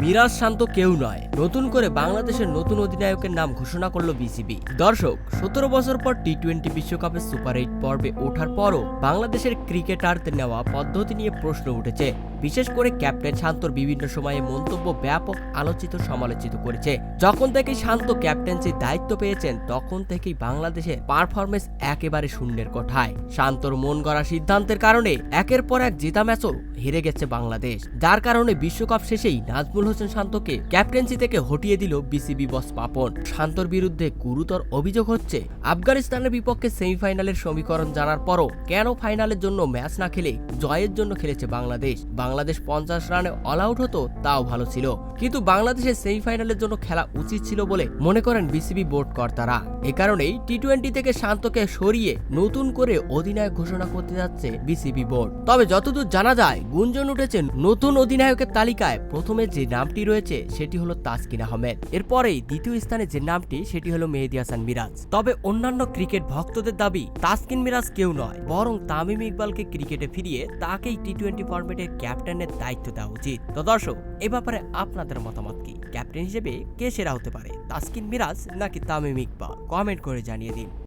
মিরাজ শান্ত কেউ নয়। নতুন করে বাংলাদেশের নতুন অধিনায়কের নাম ঘোষণা করল বিসিবি দর্শক, সতেরো বছর পর টি টোয়েন্টি বিশ্বকাপের সুপার এইট পর্বে ওঠার পরও বাংলাদেশের ক্রিকেটারদের নেওয়া পদ্ধতি নিয়ে প্রশ্ন উঠেছে। বিশেষ করে ক্যাপ্টেন শান্তর বিভিন্ন সময়ে মন্তব্য ব্যাপক আলোচিত সমালোচিত করেছে। যখন থেকে শান্ত ক্যাপ্টেন্সির দায়িত্ব পেয়েছেন, তখন থেকেই বাংলাদেশের পারফরমেন্স একেবারে শূন্যের কোঠায়। শান্তর মন গড়া সিদ্ধান্তের কারণে একের পর এক জেতা ম্যাচও হেরে গেছে বাংলাদেশ। যার কারণে বিশ্বকাপ শেষেই নাজমুল হোসেন শান্তকে ক্যাপ্টেন্সি থেকে হটিয়ে দিল বিসিবি বস পাপন। শান্তর বিরুদ্ধে গুরুতর অভিযোগ হচ্ছে, আফগানিস্তানের বিপক্ষে সেমিফাইনালের সমীকরণ জানার পরও কেন ফাইনালের জন্য ম্যাচ না খেলে জয়ের জন্য খেলেছে বাংলাদেশ? বাংলাদেশ পঞ্চাশ রানে অল আউট হতো, তাও ভালো ছিল। কিন্তু বাংলাদেশের সেমিফাইনালের জন্য খেলা উচিত ছিল বলে মনে করেন বিসিবি বোর্ড কর্তারা। এ কারণেই টি টোয়েন্টি থেকে শান্তকে সরিয়ে নতুন করে অধিনায়ক ঘোষণা করতে যাচ্ছে বিসিবি বোর্ড। তবে যতদূর জানা যায় গুঞ্জন উঠেছে নতুন অধিনায়কের তালিকায়। প্রথমে যে নামটি রয়েছে, সেটি হলো তাসকিন আহমেদ। এরপরেই দ্বিতীয় স্থানে যে নামটি, সেটি হলো মেহেদি হাসান মিরাজ। তবে অন্যান্য ক্রিকেট ভক্তদের দাবি, তাসকিন মিরাজ কেউ নয়, বরং তামিম ইকবালকে ক্রিকেটে ফিরিয়ে তাকেই টি টোয়েন্টি ফরম্যাটের ক্যাপ্টেনের দায়িত্ব দেওয়া উচিত। তো দর্শক, এ ব্যাপারে আপনাদের মতামত কি? ক্যাপ্টেন হিসেবে কে সেরা হতে পারে, তাসকিন মিরাজ নাকি তামিম ইকবাল? কমেন্ট করে জানিয়ে দিন।